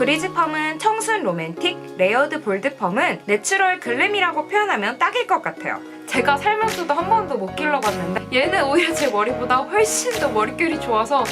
브리즈펌은 청순 로맨틱, 레이어드 볼드 펌은 내추럴 글램이라고 표현하면 딱일 것 같아요. 제가 살면서도 한 번도 못 길러봤는데 얘는 오히려 제 머리보다 훨씬 더 머릿결이 좋아서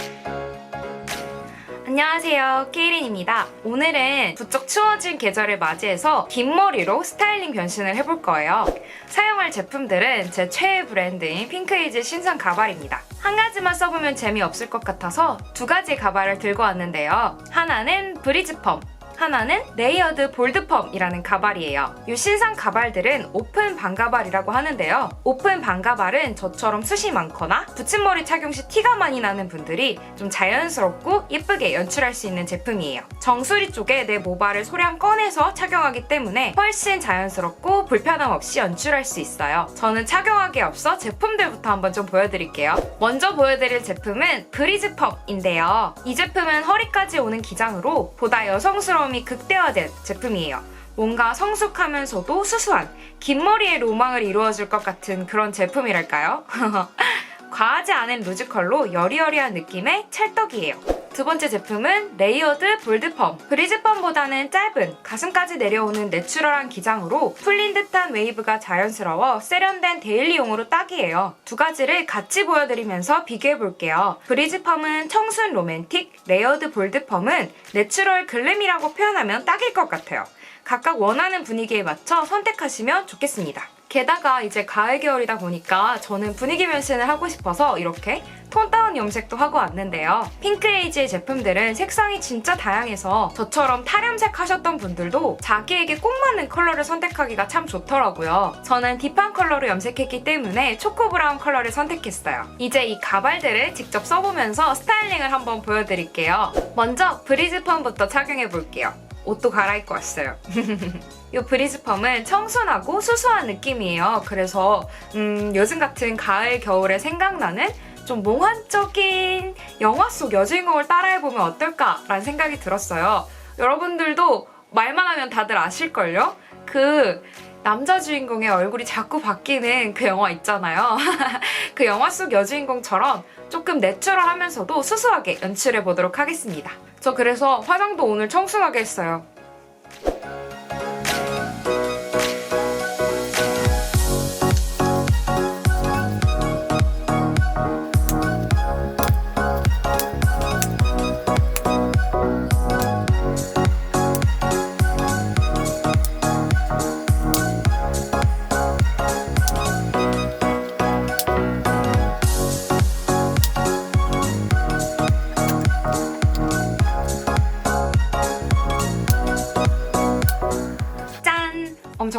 안녕하세요. 케이린입니다. 오늘은 부쩍 추워진 계절을 맞이해서 긴 머리로 스타일링 변신을 해볼 거예요. 사용할 제품들은 제 최애 브랜드인 핑크에이즈 신상 가발입니다. 한 가지만 써보면 재미없을 것 같아서 두 가지 가발을 들고 왔는데요. 하나는 브리즈펌, 하나는 레이어드 볼드펌이라는 가발이에요. 이 신상 가발들은 오픈 반가발이라고 하는데요. 오픈 반가발은 저처럼 숱이 많거나 붙임머리 착용 시 티가 많이 나는 분들이 좀 자연스럽고 예쁘게 연출할 수 있는 제품이에요. 정수리 쪽에 내 모발을 소량 꺼내서 착용하기 때문에 훨씬 자연스럽고 불편함 없이 연출할 수 있어요. 저는 착용하기에 앞서 제품들부터 한번 좀 보여드릴게요. 먼저 보여드릴 제품은 브리즈펌인데요. 이 제품은 허리까지 오는 기장으로 보다 여성스러 움이 극대화된 제품이에요. 뭔가 성숙하면서도 수수한 긴 머리의 로망을 이루어줄 것 같은 그런 제품이랄까요? 과하지 않은 루즈컬로 여리여리한 느낌의 찰떡이에요. 두 번째 제품은 레이어드 볼드펌. 브리즈펌보다는 짧은 가슴까지 내려오는 내추럴한 기장으로 풀린 듯한 웨이브가 자연스러워 세련된 데일리용으로 딱이에요. 두 가지를 같이 보여드리면서 비교해볼게요. 브리즈펌은 청순 로맨틱, 레이어드 볼드펌은 내추럴 글램이라고 표현하면 딱일 것 같아요. 각각 원하는 분위기에 맞춰 선택하시면 좋겠습니다. 게다가 이제 가을 겨울이다 보니까 저는 분위기 변신을 하고 싶어서 이렇게 톤 다운 염색도 하고 왔는데요. 핑크에이지의 제품들은 색상이 진짜 다양해서 저처럼 탈염색 하셨던 분들도 자기에게 꼭 맞는 컬러를 선택하기가 참 좋더라고요. 저는 딥한 컬러로 염색했기 때문에 초코 브라운 컬러를 선택했어요. 이제 이 가발들을 직접 써보면서 스타일링을 한번 보여드릴게요. 먼저 브리즈 펌부터 착용해 볼게요. 옷도 갈아입고 왔어요. 이 브리즈펌은 청순하고 수수한 느낌이에요. 그래서 음, 요즘 같은 가을 겨울에 생각나는 좀 몽환적인 영화 속 여주인공을 따라해보면 어떨까라는 생각이 들었어요. 여러분들도 말만 하면 다들 아실걸요? 그 남자 주인공의 얼굴이 자꾸 바뀌는 그 영화 있잖아요. 그 영화 속 여주인공처럼 조금 내추럴하면서도 수수하게 연출해 보도록 하겠습니다. 저 그래서 화장도 오늘 청순하게 했어요.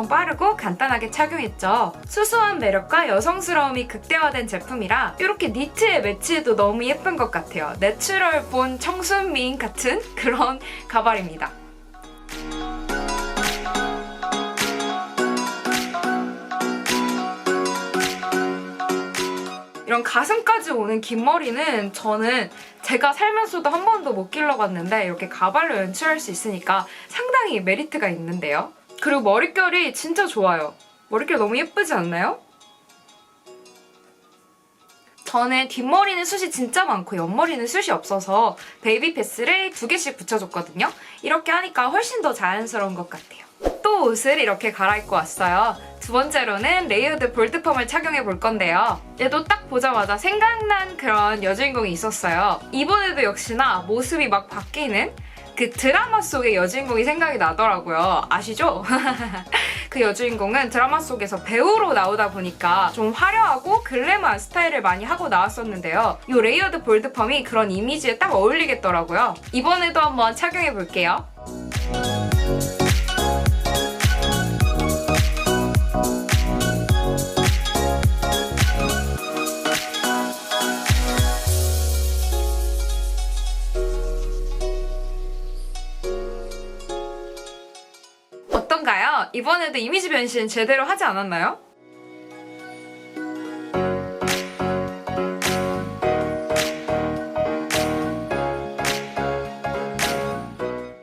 빠르고 간단하게 착용했죠. 수수한 매력과 여성스러움이 극대화된 제품이라 이렇게 니트에 매치해도 너무 예쁜 것 같아요. 내추럴 본 청순 미인 같은 그런 가발입니다. 이런 가슴까지 오는 긴 머리는 저는 제가 살면서도 한 번도 못 길러봤는데 이렇게 가발로 연출할 수 있으니까 상당히 메리트가 있는데요. 그리고 머릿결이 진짜 좋아요. 머릿결 너무 예쁘지 않나요? 저는 뒷머리는 숱이 진짜 많고 옆머리는 숱이 없어서 베이비 패스를 두 개씩 붙여줬거든요. 이렇게 하니까 훨씬 더 자연스러운 것 같아요. 또 옷을 이렇게 갈아입고 왔어요. 두 번째로는 레이어드 볼드펌을 착용해 볼 건데요. 얘도 딱 보자마자 생각난 그런 여주인공이 있었어요. 이번에도 역시나 모습이 막 바뀌는 그 드라마 속의 여주인공이 생각이 나더라고요. 아시죠? 그 여주인공은 드라마 속에서 배우로 나오다 보니까 좀 화려하고 글래머한 스타일을 많이 하고 나왔었는데요. 이 레이어드 볼드펌이 그런 이미지에 딱 어울리겠더라고요. 이번에도 한번 착용해 볼게요. 어떤가요? 이번에도 이미지 변신 제대로 하지 않았나요?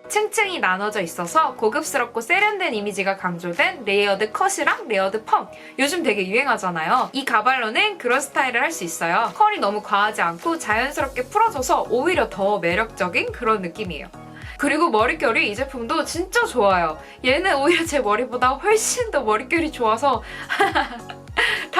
층층이 나눠져 있어서 고급스럽고 세련된 이미지가 강조된 레이어드 컷이랑 레이어드 펌 요즘 되게 유행하잖아요 이 가발로는 그런 스타일을 할 수 있어요 컬이 너무 과하지 않고 자연스럽게 풀어져서 오히려 더 매력적인 그런 느낌이에요 그리고 머릿결이 이 제품도 진짜 좋아요. 얘는 오히려 제 머리보다 훨씬 더 머릿결이 좋아서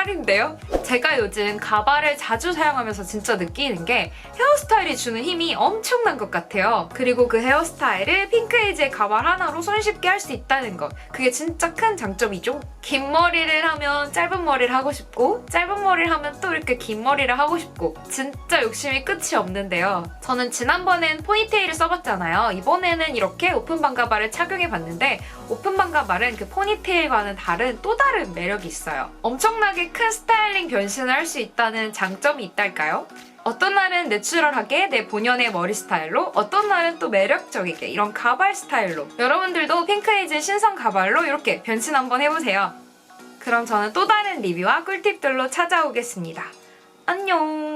탈인데요? 제가 요즘 가발을 자주 사용하면서 진짜 느끼는 게 헤어스타일이 주는 힘이 엄청난 것 같아요. 그리고 그 헤어스타일을 핑크에이지의 가발 하나로 손쉽게 할 수 있다는 것. 그게 진짜 큰 장점이죠. 긴 머리를 하면 짧은 머리를 하고 싶고, 짧은 머리를 하면 또 이렇게 긴 머리를 하고 싶고, 진짜 욕심이 끝이 없는데요. 저는 지난번엔 포니테일을 써봤잖아요. 이번에는 이렇게 오픈반 가발을 착용해봤는데, 오픈반 가발은 그 포니테일과는 다른 또 다른 매력이 있어요. 엄청나게 큰 스타일링 변신을 할 수 있다는 장점이 있달까요? 어떤 날은 내추럴하게 내 본연의 머리 스타일로 어떤 날은 또 매력적이게 이런 가발 스타일로 여러분들도 핑크에이즈 신성 가발로 이렇게 변신 한번 해보세요. 그럼 저는 또 다른 리뷰와 꿀팁들로 찾아오겠습니다. 안녕